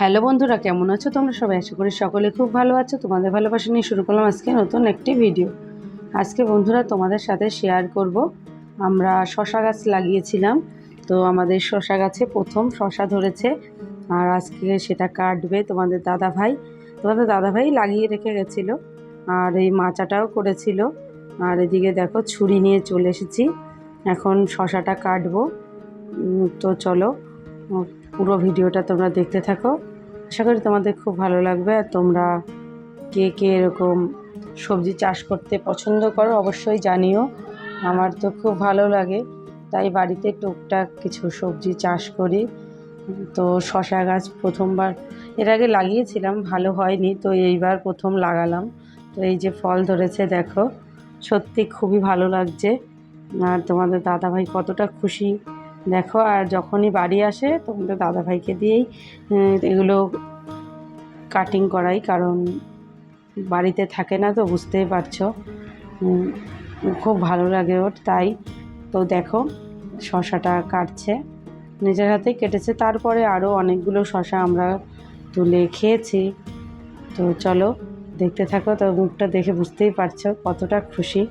Hello বন্ধুরা, কেমন আছো তোমরা? সবাই আশা করি সকলে খুব ভালো আছো। তোমাদের ভালোবাসা নিয়ে শুরু করলাম আজকে নতুন একটি ভিডিও আজকে বন্ধুরা তোমাদের সাথে শেয়ার করব। আমরা শশা গাছ লাগিয়েছিলাম, তো আমাদের শশা গাছে প্রথম শশা ধরেছে। আর আজকে সেটা কাটবে তোমাদের দাদা ভাই তোমাদের দাদা ভাই লাগিয়ে রেখে গেছিল, আর এই মাচাটাও করেছিল। আর এদিকে দেখো ছুরি নিয়ে চলে এসেছি। এখন শশাটা কাটবো। তো চলো পুরো ভিডিওটা তোমরা দেখতে থাকো। আশা করি তোমাদের খুব ভালো লাগবে। আর তোমরা কে কে এরকম সবজি চাষ করতে পছন্দ করো অবশ্যই জানিও। আমার তো খুব ভালো লাগে। তাই বাড়িতে টুকটাক কিছু সবজি চাষ করি। তো শশা গাছ প্রথমবার, এর আগে লাগিয়েছিলাম, ভালো হয়নি। তো এইবার প্রথম লাগালাম। তো এই যে ফল ধরেছে, দেখো, সত্যি খুবই ভালো লাগছে। আর তোমাদের দাদাভাই কতটা খুশি। দেখো, আর যখনই বাড়ি আসে তোমাদের দাদাভাইকে দিয়েই এগুলো কাটিং করাই, কারণ বাড়িতে থাকে না তো, বুঝতেই পারছ। খুব ভালো লাগে ওর, তাই। তো দেখো, শশাটা কাটছে, নিজের হাতেই কেটেছে। তারপরে আরও অনেকগুলো শশা আমরা তুলে খেয়েছি। তো চলো, দেখতে থাকো, তো মুখটা দেখে বুঝতেই পারছ কতটা খুশি।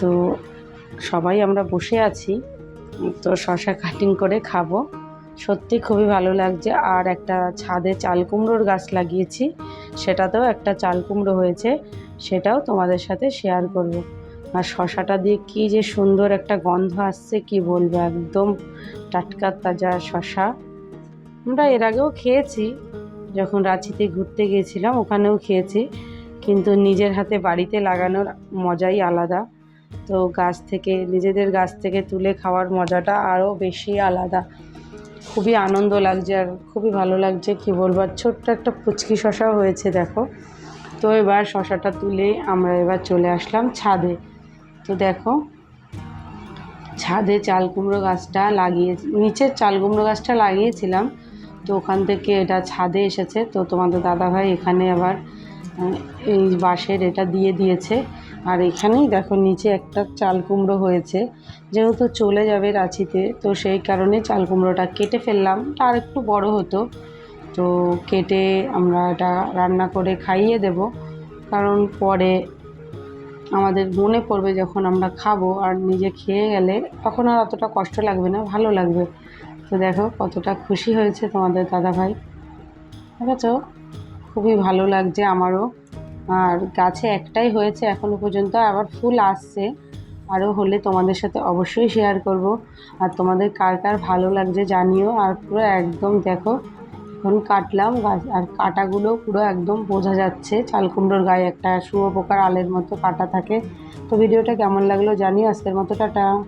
তো সবাই আমরা বসে আছি। তো শশা কাটিং করে খাব। সত্যি খুবই ভালো লাগছে। আর একটা ছাদে চাল কুমড়োর গাছ লাগিয়েছি। সেটাতেও একটা চাল কুমড়ো হয়েছে। সেটাও তোমাদের সাথে শেয়ার করব। আর শশাটা দিয়ে কি যে সুন্দর একটা গন্ধ আসছে, কি বলব? একদম টাটকা তাজা শশা। আমরা এর আগেও খেয়েছি। যখন রাঁচিতে ঘুরতে গিয়েছিলাম, ওখানেও খেয়েছি। কিন্তু নিজের হাতে বাড়িতে লাগানোর মজাই আলাদা। তো গাছ থেকে, নিজেদের গাছ থেকে তুলে খাওয়ার মজাটা আরও বেশি আলাদা। খুবই আনন্দ লাগছে আর খুবই ভালো লাগছে, কি বলব? আর ছোট্ট একটা পুচকি শশাও হয়েছে, দেখো। তো এবার শশাটা তুলে আমরা এবার চলে আসলাম ছাদে। তো দেখো, ছাদে চাল কুমড়ো গাছটা লাগিয়ে, নিচের চাল কুমড়ো গাছটা লাগিয়েছিলাম। তো ওখান থেকে এটা ছাদে এসেছে। তো তোমাদের দাদাভাই এখানে আবার এই বাঁশের এটা দিয়ে দিয়েছে। আর এখানেই দেখো নিচে একটা চাল কুমড়ো হয়েছে। যেহেতু চলে যাবে রাঁচিতে, তো সেই কারণে চাল কুমড়োটা কেটে ফেললাম। আর একটু বড় হতো। তো কেটে আমরা এটা রান্না করে খাইয়ে দেব। কারণ পরে আমাদের মনে পড়বে যখন আমরা খাব আর নিজে খেয়ে গেলে তখন আর অতটা কষ্ট লাগবে না, ভালো লাগবে। তো দেখো কতটা খুশি হয়েছে তোমাদের দাদাভাই। দেখেছ? খুবই ভালো লাগছে আমারও। আর গাছে একটাই হয়েছে এখনও পর্যন্ত, আবার ফুল আসছে। আরও হলে তোমাদের সাথে অবশ্যই শেয়ার করব। আর তোমাদের কার কার ভালো লাগছে জানিও। আর পুরো একদম দেখো, এখন কাটলাম গাছ, আর কাটাগুলো পুরো একদম বোঝা যাচ্ছে। চালকুমড়োর গায়ে একটা শুয়োপোকার আলের মতো কাটা থাকে। তো ভিডিওটা কেমন লাগল জানিও। আজকের মতো টাটা।